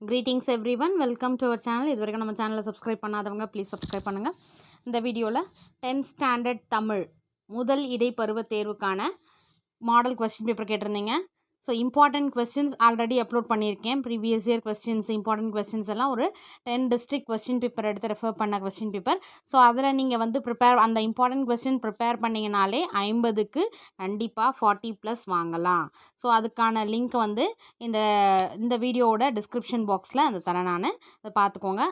Greetings everyone welcome to our channel இது வரைக்கும் நம்ம சேனலை சப்ஸ்கிரைப் பண்ணாதவங்க ப்ளீஸ் சப்ஸ்கிரைப் பண்ணுங்கள் இந்த வீடியோவில் டென்த் ஸ்டாண்டர்ட் தமிழ் முதல் இடைப்பருவ தேர்வுக்கான மாடல் கொஸ்டின் பேப்பர் கேட்டிருந்தீங்க. So important questions already upload பண்ணியிருக்கேன். Previous year questions important questions எல்லாம் ஒரு டென் டிஸ்ட்ரிக் கொஸ்டின் பேப்பர் எடுத்து ரெஃபர் பண்ண கொஸ்டின் பேப்பர் ஸோ அதில் நீங்கள் வந்து ப்ரிப்பேர் அந்த இம்பார்ட்டன்ட் கொஸ்டின் ப்ரிப்பேர் பண்ணிங்கனாலே ஐம்பதுக்கு கண்டிப்பாக ஃபார்ட்டி ப்ளஸ் வாங்கலாம். ஸோ அதுக்கான லிங்க் வந்து இந்த இந்த வீடியோவோட டிஸ்கிரிப்ஷன் பாக்ஸில் அந்த தரேன் நான். அதை பார்த்துக்கோங்க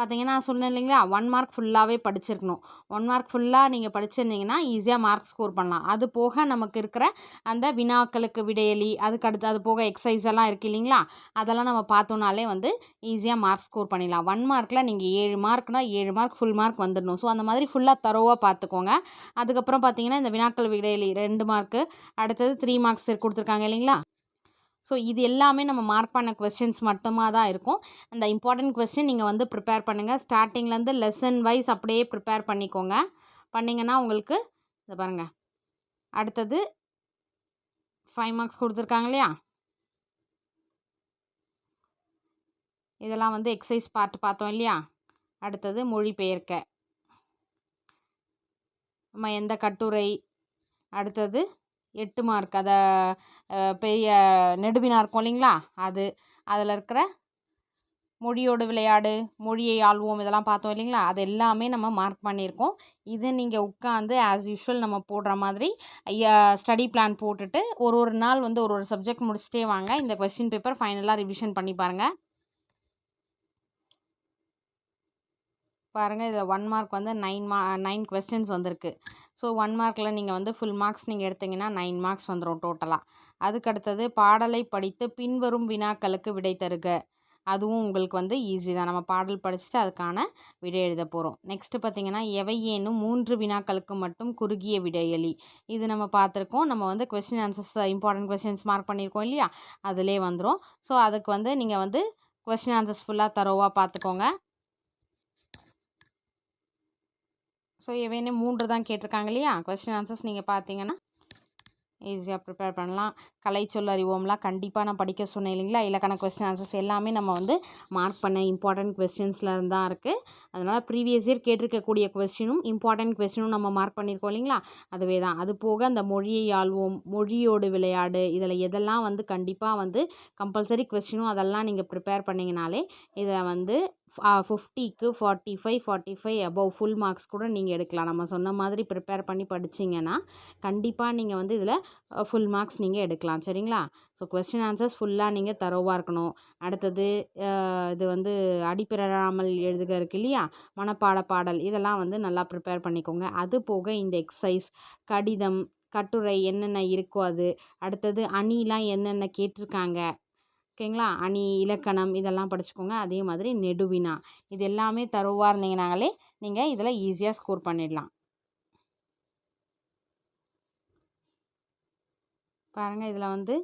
பார்த்தீங்கன்னா நான் சொன்னேன் இல்லைங்களா ஒன் மார்க் ஃபுல்லாகவே படிச்சிருக்கணும். ஒன் மார்க் ஃபுல்லாக நீங்கள் படிச்சிருந்தீங்கன்னா ஈஸியாக மார்க் ஸ்கோர் பண்ணலாம். அது போக நமக்கு இருக்கிற அந்த வினாக்களுக்கு விடையலி அதுக்கு அடுத்து அது போக எக்ஸசைஸ் எல்லாம் இருக்குது இல்லைங்களா அதெல்லாம் நம்ம பார்த்தோன்னாலே வந்து ஈஸியாக மார்க் ஸ்கோர் பண்ணிடலாம். ஒன் மார்க்கில் நீங்கள் ஏழு மார்க்னால் ஏழு மார்க் ஃபுல் மார்க் வந்துடணும். ஸோ அந்த மாதிரி ஃபுல்லாக தரோவாக பார்த்துக்கோங்க. அதுக்கப்புறம் பார்த்தீங்கன்னா இந்த வினாக்கள் விடையலி ரெண்டு மார்க்கு அடுத்தது த்ரீ மார்க்ஸ் கொடுத்துருக்காங்க இல்லைங்களா ஸோ இது எல்லாமே நம்ம மார்க் பண்ண கொஸ்டின்ஸ் மட்டுமா தான் இருக்கும். அந்த இம்பார்ட்டன்ட் கொஸ்டின் நீங்கள் வந்து ப்ரிப்பேர் பண்ணுங்கள் ஸ்டார்டிங்லேருந்து லெசன் வைஸ் அப்படியே ப்ரிப்பேர் பண்ணிக்கோங்க. பண்ணிங்கன்னா உங்களுக்கு இதை பாருங்கள் அடுத்தது ஃபைவ் மார்க்ஸ் கொடுத்துருக்காங்க இல்லையா? இதெல்லாம் வந்து எக்ஸசைஸ் பார்ட் பார்த்தோம் இல்லையா? அடுத்தது மொழிபெயர்க்க. நம்ம எந்த கட்டுரை? அடுத்தது எட்டு மார்க். அதை பெரிய நெடுவினா இருக்கும் இல்லைங்களா? அது. அதில் இருக்கிற மொழியோடு விளையாடு மொழியை ஆள்வோம் இதெல்லாம் பார்த்தோம் இல்லைங்களா? அது எல்லாமே நம்ம மார்க் பண்ணியிருக்கோம். இது நீங்கள் உட்காந்து ஆஸ் யூஷுவல் நம்ம போடுற மாதிரி ஸ்டடி பிளான் போட்டுட்டு ஒரு ஒரு நாள் வந்து ஒரு ஒரு சப்ஜெக்ட் முடிச்சுட்டே வாங்க. இந்த கொஸ்டின் பேப்பர் ஃபைனலாக ரிவிஷன் பண்ணி பாருங்கள் பாருங்கள் இதில் ஒன் மார்க் வந்து நைன் மா நைன் கொஸ்டின்ஸ் வந்திருக்கு. ஸோ ஒன் மார்க்கில் நீங்கள் வந்து ஃபுல் மார்க்ஸ் நீங்கள் எடுத்தீங்கன்னா நைன் மார்க்ஸ் வந்துடும் டோட்டலாக அதுக்கடுத்தது பாடலை படித்து பின்வரும் வினாக்களுக்கு விடை தருக. அதுவும் உங்களுக்கு வந்து ஈஸி தான். நம்ம பாடல் படிச்சுட்டு அதுக்கான விடை எழுத போகிறோம் நெக்ஸ்ட்டு பார்த்தீங்கன்னா எவையேனும் மூன்று வினாக்களுக்கு மட்டும் குறுகிய விடையளி இது நம்ம பார்த்துருக்கோம் நம்ம வந்து question answers important questions mark பண்ணியிருக்கோம் இல்லையா? அதிலே வந்துடும் ஸோ அதுக்கு வந்து நீங்கள் வந்து கொஸ்டின் ஆன்சர்ஸ் ஃபுல்லாக தரோவாக பார்த்துக்கோங்க ஸோ எவைன்னு மூன்று தான் கேட்டிருக்காங்க இல்லையா? கொஸ்டின் ஆன்சர்ஸ் நீங்கள் பார்த்தீங்கன்னா ஈஸியாக ப்ரிப்பேர் பண்ணலாம். கலை சொல் அறிவோம்லாம் கண்டிப்பாக நான் படிக்க சொன்னேன் இல்லைங்களா? இலக்கண கொஸ்டின் ஆன்சர்ஸ் எல்லாமே நம்ம வந்து மார்க் பண்ண இம்பார்ட்டண்ட் கொஸ்டின்ஸில் தான் இருக்குது அதனால் ப்ரீவியஸ் இயர் கேட்டிருக்கக்கூடிய கொஸ்டினும் இம்பார்ட்டன்ட் கொஸ்டினும் நம்ம மார்க் பண்ணியிருக்கோம் இல்லைங்களா? அதுவே தான். அது போக அந்த மொழியை ஆள்வோம் மொழியோடு விளையாடு இதில் எதெல்லாம் வந்து கண்டிப்பாக வந்து கம்பல்சரி கொஸ்டினும் அதெல்லாம் நீங்கள் ப்ரிப்பேர் பண்ணிங்கனாலே இதை வந்து ஃபிஃப்டிக்கு forty five forty five above full marks கூட நீங்கள் எடுக்கலாம். நம்ம சொன்ன மாதிரி ப்ரிப்பேர் பண்ணி படிச்சிங்கன்னா கண்டிப்பாக நீங்கள் வந்து இதில் ஃபுல் மார்க்ஸ் நீங்கள் எடுக்கலாம். சரிங்களா? ஸோ கொஸ்டின் ஆன்சர்ஸ் ஃபுல்லாக நீங்கள் தரோவாக இருக்கணும். அடுத்தது இது வந்து அடிப்பிறாமல் எழுதுக இருக்கு இல்லையா? மனப்பாட பாடல் இதெல்லாம் வந்து நல்லா ப்ரிப்பேர் பண்ணிக்கோங்க. அது போக இந்த எக்ஸசைஸ் கடிதம் கட்டுரை என்னென்ன இருக்கோ அது. அடுத்தது அணிலாம் என்னென்ன கேட்டிருக்காங்க? ஓகேங்களா? அணி இலக்கணம் இதெல்லாம் படிச்சுக்கோங்க. அதே மாதிரி நெடுவினா. இது எல்லாமே தருவாக இருந்தீங்கனாலே நீங்கள் இதில் ஈஸியாக ஸ்கோர் பண்ணிடலாம். பாருங்கள் இதில் வந்து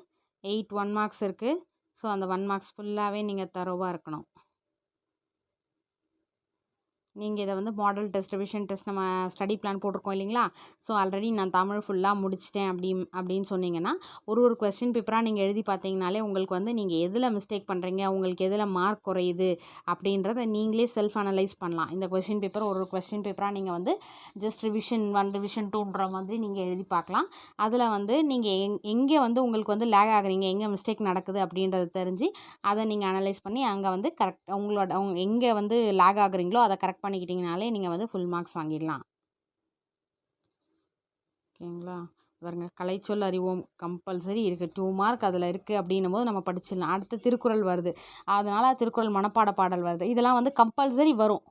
எயிட் ஒன் மார்க்ஸ் இருக்குது ஸோ அந்த ஒன் மார்க்ஸ் ஃபுல்லாகவே நீங்கள் தரோவாக இருக்கணும். நீங்கள் இதை வந்து மாடல் டெஸ்ட் ரிவிஷன் டெஸ்ட் நம்ம ஸ்டடி பிளான் போட்டிருக்கோம் இல்லைங்களா? ஸோ ஆல்ரெடி நான் தமிழ் ஃபுல்லாக முடிச்சிட்டேன் அப்படி அப்படின்னு சொன்னீங்கன்னா ஒரு ஒரு கொஸ்டின் பேப்பராக நீங்கள் எழுதி பார்த்தீங்கனாலே உங்களுக்கு வந்து நீங்கள் எதில் மிஸ்டேக் பண்ணுறீங்க உங்களுக்கு எதில் மார்க் குறையுது? அப்படின்றத நீங்களே செல்ஃப் அனலைஸ் பண்ணலாம். இந்த கொஸ்டின் பேப்பர் ஒரு ஒரு கொஸ்டின் பேப்பராக நீங்கள் வந்து ஜஸ்ட் ரிவிஷன் ஒன் ரிவிஷன் டூன்ற மாதிரி நீங்கள் எழுதி பார்க்கலாம். அதில் வந்து நீங்கள் எங் எங்கே வந்து உங்களுக்கு வந்து லேக் ஆகுறீங்க? எங்கே மிஸ்டேக் நடக்குது? அப்படின்றத தெரிஞ்சு அதை நீங்கள் அனலைஸ் பண்ணி அங்கே வந்து கரெக்ட் உங்களோட அவங்க எங்கே வந்து லேக் ஆகுறீங்களோ அதை கரெக்ட் பண்ணிக்கிட்டிங்கனாலே நீங்கள் வந்து ஃபுல் மார்க்ஸ் வாங்கிடலாம். ஓகேங்களா? பாருங்க கலைச்சொல் அறிவோம் கம்பல்சரி இருக்குது டூ மார்க் அதில் இருக்குது அப்படின்னும் போது நம்ம படிச்சிடலாம். அடுத்து திருக்குறள் வருது. அதனால் திருக்குறள் மனப்பாட பாடல் வருது. இதெல்லாம் வந்து கம்பல்சரி வரும்.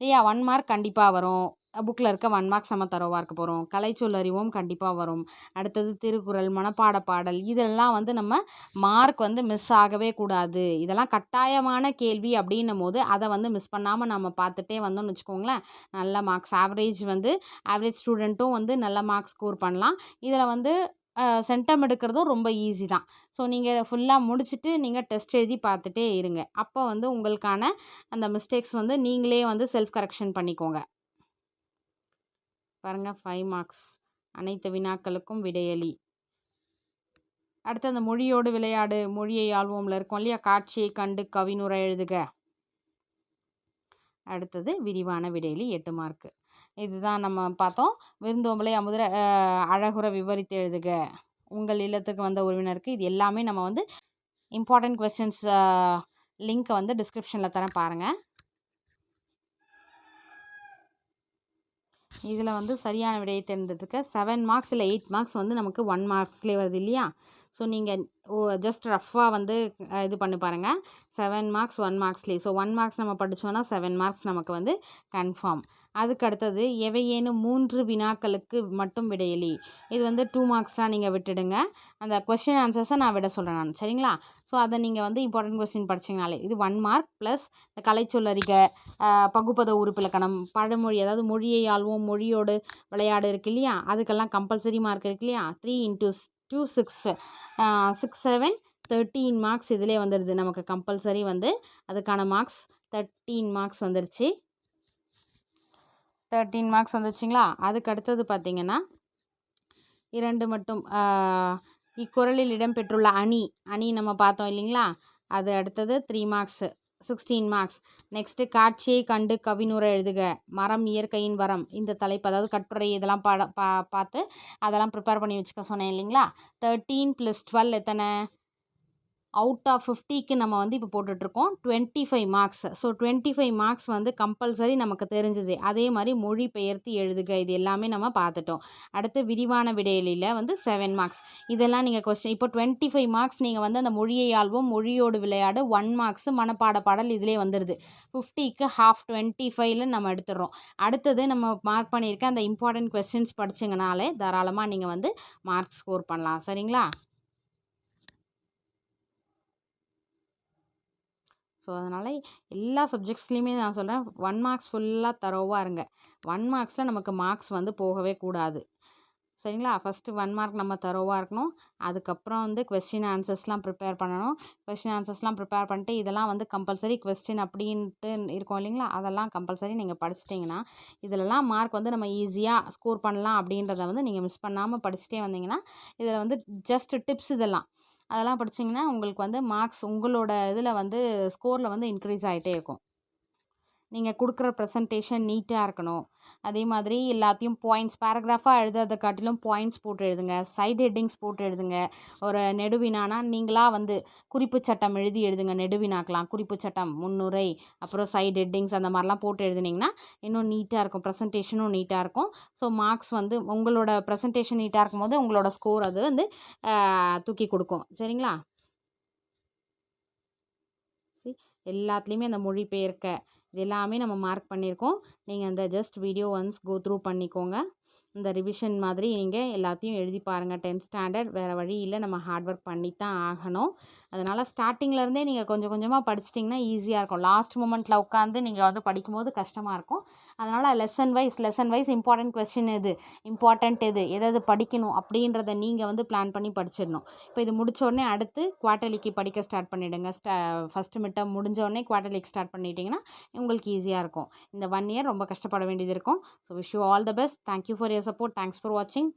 இல்லையா? ஒன் மார்க் கண்டிப்பாக வரும். புக்கில் இருக்க ஒன் மார்க்ஸ் நம்ம தரோவாக இருக்க போகிறோம் கலைச்சொல் அறிவும் கண்டிப்பாக வரும். அடுத்தது திருக்குறள் மனப்பாட பாடல் இதெல்லாம் வந்து நம்ம மார்க் வந்து மிஸ் ஆகவே கூடாது. இதெல்லாம் கட்டாயமான கேள்வி அப்படின்னும் போது அதை வந்து மிஸ் பண்ணாமல் நம்ம பார்த்துட்டே வந்தோம்னு வச்சுக்கோங்களேன். நல்ல மார்க்ஸ் ஆவரேஜ் வந்து ஆவரேஜ் ஸ்டூடெண்ட்டும் வந்து நல்ல மார்க்ஸ் ஸ்கோர் பண்ணலாம். இதில் வந்து சென்டம் எடுக்கிறதும் ரொம்ப ஈஸி தான். ஸோ நீங்கள் ஃபுல்லாக முடிச்சுட்டு நீங்கள் டெஸ்ட் எழுதி பார்த்துட்டே இருங்க. அப்போ வந்து உங்களுக்கான அந்த மிஸ்டேக்ஸ் வந்து நீங்களே வந்து செல்ஃப் கரெக்ஷன் பண்ணிக்கோங்க. பாருங்கள் ஃபைவ் மார்க்ஸ் அனைத்து வினாக்களுக்கும் விடையளி. அடுத்து அந்த மொழியோடு விளையாடு. மொழியை ஆழ்வோம்ல இருக்கும் இல்லையா? காட்சியை கண்டு கவினுரை எழுதுக. அடுத்தது விரிவான விடையிலி எட்டு மார்க்கு இதுதான் நம்ம பார்த்தோம். விருந்தோம்பலை அமுதிர அழகுற விவரித்து எழுதுக. உங்கள் இல்லத்துக்கு வந்த உறவினருக்கு இது எல்லாமே நம்ம வந்து இம்பார்ட்டண்ட் கொஸ்டின்ஸ் லிங்க்கை வந்து டிஸ்கிரிப்ஷனில் தரேன் பாருங்கள் இதில் வந்து சரியான விடையை தேர்ந்தெடுக்க செவன் மார்க்ஸ் இல்லை எயிட் மார்க்ஸ் வந்து நமக்கு ஒன் மார்க்ஸ்லேயே வருது இல்லையா? ஸோ நீங்கள் ஓ ஜஸ்ட் ரஃப்பாக வந்து இது பண்ணி பாருங்கள் செவன் மார்க்ஸ் ஒன் மார்க்ஸ்லேயே ஸோ ஒன் மார்க்ஸ் நம்ம படித்தோன்னா செவன் மார்க்ஸ் நமக்கு வந்து கன்ஃபார்ம் அதுக்கு அடுத்தது எவையேனும் மூன்று வினாக்களுக்கு மட்டும் விடையலி? இது வந்து டூ மார்க்ஸ்லாம் நீங்கள் விட்டுடுங்க. அந்த கொஸ்டின் ஆன்சர்ஸை நான் விட சொல்கிறேன் நான். சரிங்களா? ஸோ அதை நீங்கள் வந்து இம்பார்ட்டன்ட் கொஸ்டின் படிச்சிங்கனாலே இது ஒன் மார்க் ப்ளஸ் இந்த கலைச்சொல்லறிக பகுப்பத உறுப்பிலக்கணம் பழமொழி அதாவது மொழியை ஆள்வோம் மொழியோடு விளையாடு இருக்கு இல்லையா? அதுக்கெல்லாம் கம்பல்சரி மார்க் இருக்கு இல்லையா? Three into two six six seven thirteen marks இதிலே வந்துடுது நமக்கு கம்பல்சரி வந்து அதுக்கான மார்க்ஸ் தேர்ட்டீன் மார்க்ஸ் வந்துருச்சு. தேர்ட்டீன் மார்க்ஸ் வந்துச்சுங்களா அதுக்கு அடுத்தது பார்த்திங்கன்னா இரண்டு மட்டும் இக்குறளில் இடம்பெற்றுள்ள அணி அணி நம்ம பார்த்தோம் இல்லைங்களா? அது அடுத்தது three marks sixteen marks next காட்சியை கண்டு கவினுரை எழுதுக. மரம் இயற்கையின் வரம். இந்த தலைப்பு அதாவது கட்டுரை இதெல்லாம் பாட பா பார்த்து அதெல்லாம் ப்ரிப்பேர் பண்ணி வச்சுக்க சொன்னேன் இல்லைங்களா? தேர்ட்டீன் ப்ளஸ் டுவெல் எத்தனை? அவுட் ஆஃப் ஃபிஃப்டிக்கு நம்ம வந்து இப்போ போட்டுட்ருக்கோம் twenty five marks so twenty five marks வந்து கம்பல்சரி நமக்கு தெரிஞ்சுது. அதே மாதிரி மொழி பெயர்த்து எழுதுக. இது எல்லாமே நம்ம பார்த்துட்டோம். அடுத்து விரிவான விடையிலில் வந்து செவன் மார்க்ஸ் இதெல்லாம் நீங்கள் கொஸ்டின் இப்போ டுவெண்ட்டி ஃபைவ் மார்க்ஸ் நீங்கள் வந்து அந்த மொழியை ஆள்வோம். மொழியோடு விளையாடு ஒன் மார்க்ஸ் மனப்பாட பாடல் இதிலே வந்துடுது ஃபிஃப்டிக்கு ஹாஃப் டுவெண்ட்டி ஃபைவ்ல நம்ம எடுத்துடுறோம். அடுத்தது நம்ம மார்க் பண்ணியிருக்க அந்த இம்பார்ட்டன்ட் கொஸ்டின்ஸ் படிச்சிங்கனாலே தாராளமாக நீங்கள் வந்து மார்க் ஸ்கோர் பண்ணலாம். சரிங்களா? ஸோ அதனால் எல்லா சப்ஜெக்ட்ஸ்லேயுமே நான் சொல்கிறேன் ஒன் மார்க்ஸ் ஃபுல்லாக தரோவாக இருங்க. ஒன் மார்க்ஸில் நமக்கு மார்க்ஸ் வந்து போகவே கூடாது. சரிங்களா? ஃபஸ்ட்டு ஒன் மார்க் நம்ம தரோவாக இருக்கணும். அதுக்கப்புறம் வந்து கொஸ்டின் ஆன்சர்ஸ்லாம் ப்ரிப்பேர் பண்ணணும். கொஸ்டின் ஆன்சர்ஸ்லாம் ப்ரிப்பேர் பண்ணிட்டு இதெல்லாம் வந்து கம்பல்சரி கொஸ்டின் அப்படின்ட்டு இருக்கும் இல்லைங்களா? அதெல்லாம் கம்பல்சரி நீங்கள் படிச்சிட்டிங்கன்னா இதிலலாம் மார்க் வந்து நம்ம ஈஸியாக ஸ்கோர் பண்ணலாம் அப்படின்றத வந்து நீங்கள் மிஸ் பண்ணாமல் படிச்சுட்டே வந்தீங்கன்னா இதில் வந்து ஜஸ்ட் டிப்ஸ் இதெல்லாம். அதெல்லாம் படிச்சிங்கன்னா உங்களுக்கு வந்து மார்க்ஸ் உங்களோட இதில் வந்து ஸ்கோரில் வந்து இன்க்ரீஸ் ஆகிட்டே இருக்கும். நீங்கள் கொடுக்குற ப்ரெசன்டேஷன் நீட்டாக இருக்கணும். அதே மாதிரி எல்லாத்தையும் பாயிண்ட்ஸ் பேராகிராஃபாக எழுதுறதை காட்டிலும் பாயிண்ட்ஸ் போட்டு எழுதுங்க. சைட் ஹெட்டிங்ஸ் போட்டு எழுதுங்க. ஒரு நெடுவினானா நீங்களாக வந்து குறிப்பு சட்டம் எழுதி எழுதுங்க. நெடுவினாக்கலாம். குறிப்பு சட்டம் முன்னுரை அப்புறம் சைட் ஹெட்டிங்ஸ் அந்த மாதிரிலாம் போட்டு எழுதுனீங்கன்னா இன்னும் நீட்டாக இருக்கும். ப்ரெசன்டேஷனும் நீட்டாக இருக்கும். ஸோ மார்க்ஸ் வந்து உங்களோட ப்ரெசன்டேஷன் நீட்டாக இருக்கும்போது உங்களோட ஸ்கோர் அது வந்து தூக்கி கொடுக்கும். சரிங்களா? சரி எல்லாத்துலேயுமே அந்த மொழிபெயர்க்க இது எல்லாமே நம்ம மார்க் பண்ணியிருக்கோம். நீங்கள் அந்த just video once go through பண்ணிக்கோங்க. இந்த ரிவிஷன் மாதிரி நீங்கள் எல்லாத்தையும் எழுதி பாருங்கள் டென்த் ஸ்டாண்டர்ட் வேறு வழி இல்லை. நம்ம ஹார்ட் ஒர்க் பண்ணி தான் ஆகணும். அதனால் ஸ்டார்டிங்லேருந்தே நீங்கள் கொஞ்சம் கொஞ்சமாக படிச்சிட்டிங்கன்னா ஈஸியாக இருக்கும். லாஸ்ட் மூமெண்ட்டில் உட்காந்து நீங்கள் வந்து படிக்கும்போது கஷ்டமாக இருக்கும். அதனால் lesson wise lesson wise important question எது? இம்பார்ட்டண்ட் எது? எதாவது படிக்கணும் அப்படின்றத நீங்கள் வந்து பிளான் பண்ணி படிச்சிடணும். இப்போ இது முடித்தோடனே அடுத்து குவார்ட்டர்லிக்கு படிக்க ஸ்டார்ட் பண்ணிவிடுங்க ஸ்டா ஃபஸ்ட்டு மிட்டம் முடிஞ்சோடனே குவார்ட்டர்லிக்கு ஸ்டார்ட் பண்ணிட்டீங்கன்னா உங்களுக்கு ஈஸியாக இருக்கும். இந்த ஒன் இயர் ரொம்ப கஷ்டப்பட வேண்டியது இருக்கும். So wish you all the best thank you for your support thanks for வாட்சிங்